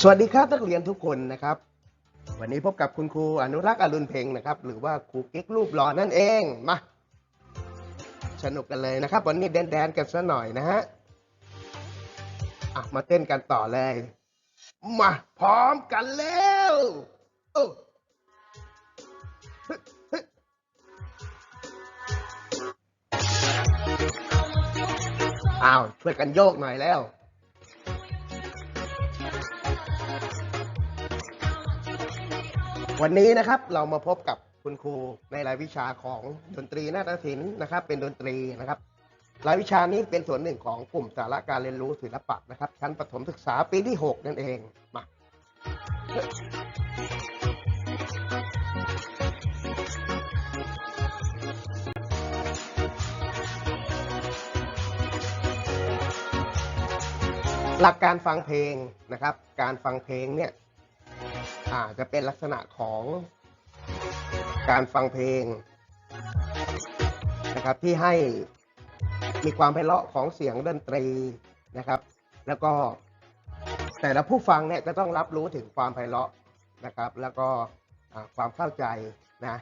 สวัสดีครับนักเรียนทุกคนนะครับ วันนี้พบกับคุณครูอนุรักษ์อรุณเพ็งนะครับ หรือว่าครูเก๊กรูปหล่อนั่นเองมาสนุกกันเลยนะครับ วันนี้แดนๆกันซะหน่อยนะฮะอะมาเต้นกันต่อเลย มาพร้อมกันแล้วโอ้อ้าวช่วยกันโยกหน่อยแล้ว วันนี้นะครับเรามาพบกับคุณครูในรายวิชาของดนตรีนาฏศิลป์นะครับ เป็นดนตรีนะครับ รายวิชานี้เป็นส่วนหนึ่งของกลุ่มสาระการเรียนรู้ศิลปะนะครับ ชั้นประถมศึกษาปีที่ 6 นั่นเองมาหลักการฟังเพลงนะครับ การฟังเพลงเนี่ย อาจะเป็นลักษณะของการฟังเพลงนะครับที่ให้มีความไพเราะของเสียงดนตรีนะครับ แล้วก็แต่ละผู้ฟังเนี่ยจะต้องรับรู้ถึงความไพเราะนะครับ แล้วก็ความเข้าใจนะ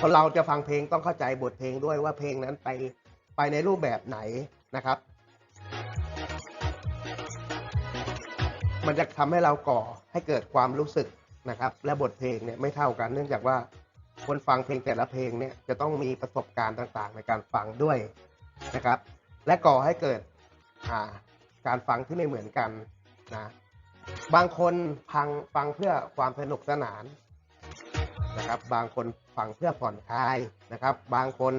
คนเราจะฟังเพลงต้องเข้าใจบทเพลงด้วยว่าเพลงนั้นไปไปในรูปแบบไหนนะครับ มันจะทำให้เราก่อให้เกิดความรู้สึกนะครับ และบทเพลงเนี่ยไม่เท่ากัน เนื่องจากว่าคนฟังเพลงแต่ละเพลงเนี่ยจะต้องมีประสบการณ์ต่างๆ ในการฟังด้วยนะครับ และก่อให้เกิดาการฟังที่ไม่เหมือนกันนะบางคนฟังฟังเพื่อความสนุกสนานนะครับ บางคนฟังเพื่อผ่อนคลายนะครับ บางคน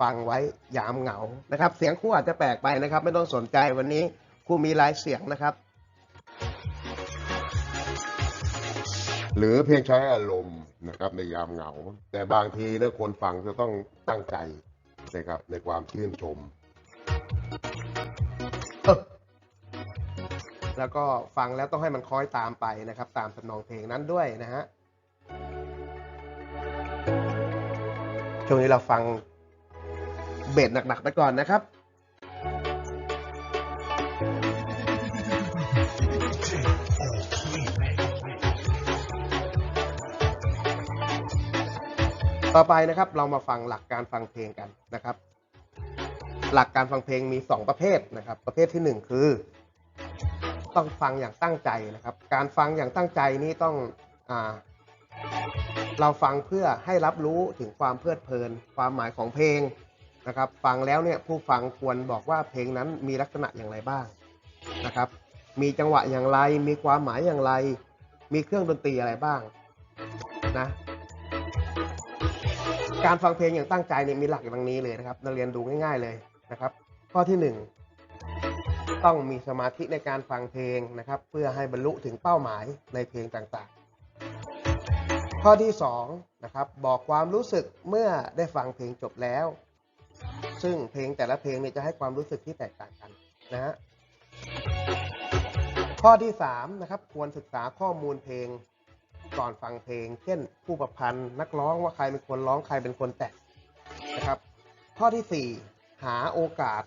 ฟังไว้ยามเหงานะครับ เสียงครูอาจจะแปลกไปนะครับ ไม่ต้องสนใจวันนี้ครูมีลายเสียงนะครับ หรือเพียงใช้อารมณ์นะครับในยามเหงา แต่บางทีเนี่ยคนฟังจะต้องตั้งใจนะครับในความชื่นชมออแล้วก็ฟังแล้วต้องให้มันคล้อยตามไปนะครับ ตามทำนองเพลงนั้นด้วยนะฮะช่วงนี้เราฟังเบสหนักๆไปก่อนนะครับ ต่อไปนะครับเรามาฟังหลักการฟังเพลงกันนะครับ หลักการฟังเพลงมี 2 ประเภทนะครับ ประเภททีหนึ่1 คือ ต้องฟังอย่างตั้งใจนะครับ การฟังอย่างตั้งใจนี้ต้องอเราฟังเพื่อให้รับรู้ถึงความเพลิดเพลิน ความหมายของเพลงนะครับ ฟังแล้วเนี่ยผู้ฟังควรบอกว่าเพลงนั้นมีลักษณะอย่างไรบ้างนะครับ มีจังหวะอย่างไร มีความหมายอย่างไร มีเครื่องดนตรีอะไรบ้างนะ การฟังเพลงอย่างตั้งใจเนี่ยมีหลักดังนี้เลยนะครับนักเรียนดูง่าย ๆเลยนะครับ ข้อที่หนึ่งต้องมีสมาธิในการฟังเพลงนะครับ เพื่อให้บรรลุถึงเป้าหมายในเพลงต่างๆ ข้อที่สองนะครับบอกความรู้สึกเมื่อได้ฟังเพลงจบแล้ว ซึ่งเพลงแต่ละเพลงเนี่ยจะให้ความรู้สึกที่แตกต่างกันนะฮะข้อที่สามนะครับควรศึกษาข้อมูลเพลง ก่อนฟังเพลง เช่นผู้ประพันธ์นักร้องว่าใครเป็นคนร้องใครเป็นคนแต่งนะครับ ข้อที่ 4 หาโอกาส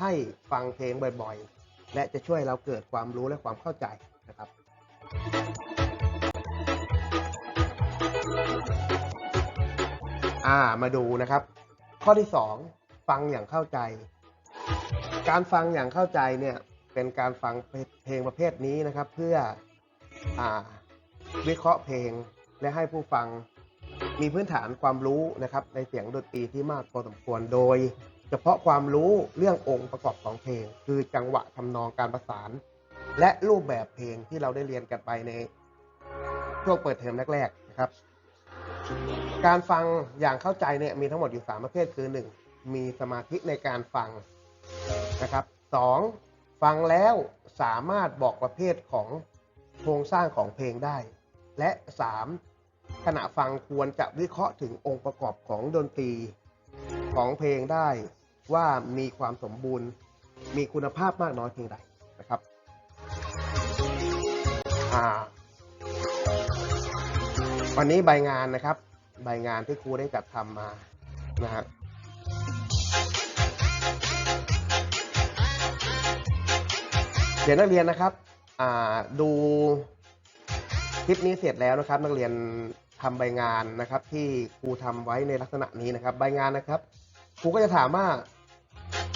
ให้ฟังเพลงบ่อยๆ และจะช่วยเราเกิดความรู้และความเข้าใจนะครับ อ่ามาดูนะครับ ข้อที่ 2 ฟังอย่างเข้าใจ การฟังอย่างเข้าใจเนี่ยเป็นการฟังเพลงประเภทนี้นะครับ เพื่ออ่า วิเคราะห์เพลง และให้ผู้ฟังมีพื้นฐานความรู้นะครับในเสียงดนตรีที่มากพอสมควรโดย เฉพาะความรู้เรื่ององค์ประกอบของเพลง คือจังหวะทำนองการประสาน และรูปแบบเพลงที่เราได้เรียนกันไปในช่วงเปิดเทอมแรกๆนะครับ การฟังอย่างเข้าใจเนี่ยมีทั้งหมดอยู่ 3 ประเภทคือ 1. มีสมาธิในการฟังนะครับ 2. ฟังแล้วสามารถบอกประเภทของโครงสร้างของเพลงได้ และ 3. ขณะฟังควรจะวิเคราะห์ถึงองค์ประกอบของดนตรี ของเพลงได้ว่ามีความสมบูรณ์ มีคุณภาพมากน้อยเพียงใดนะครับวันนี้ใบงานนะครับ ใบงานที่ครูได้จัดทำมานะครับเดี๋ยวนักเรียนนะครับอ่าดู คลิปนี้เสร็จแล้วนะครับ นักเรียนทำใบงานนะครับ ที่ครูทำไว้ในลักษณะนี้นะครับ ใบงานนะครับครูก็จะถามว่า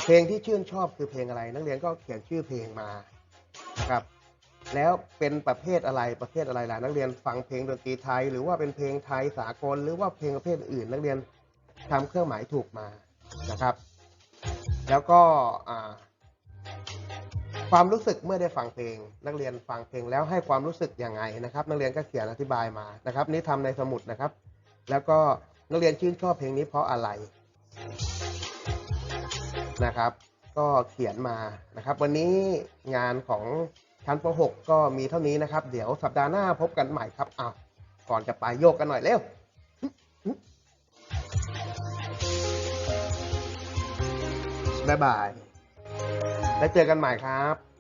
เพลงที่ชื่นชอบคือเพลงอะไร นักเรียนก็เขียนชื่อเพลงมานะครับ แล้วเป็นประเภทอะไรประเภทอะไรล่ะนักเรียนฟังเพลงดนตรีไทย หรือว่าเป็นเพลงไทยสากล หรือว่าเพลงประเภทอื่น นักเรียนทำเครื่องหมายถูกมานะครับ แล้วก็อ่า ความรู้สึกเมื่อได้ฟังเพลง นักเรียนฟังเพลงแล้วให้ความรู้สึกยังไงนะครับ นักเรียนก็เขียนอธิบายมานะครับ นี่ทำในสมุดนะครับ แล้วก็นักเรียนชื่นชอบเพลงนี้เพราะอะไรนะครับ ก็เขียนมานะครับ วันนี้งานของชั้นป .6 ก็มีเท่านี้นะครับ เดี๋ยวสัปดาห์หน้าพบกันใหม่ครับอ้าวก่อนจะไปโยกกันหน่อยเร็วบ๊ายบาย แล้วเจอกันใหม่ครับ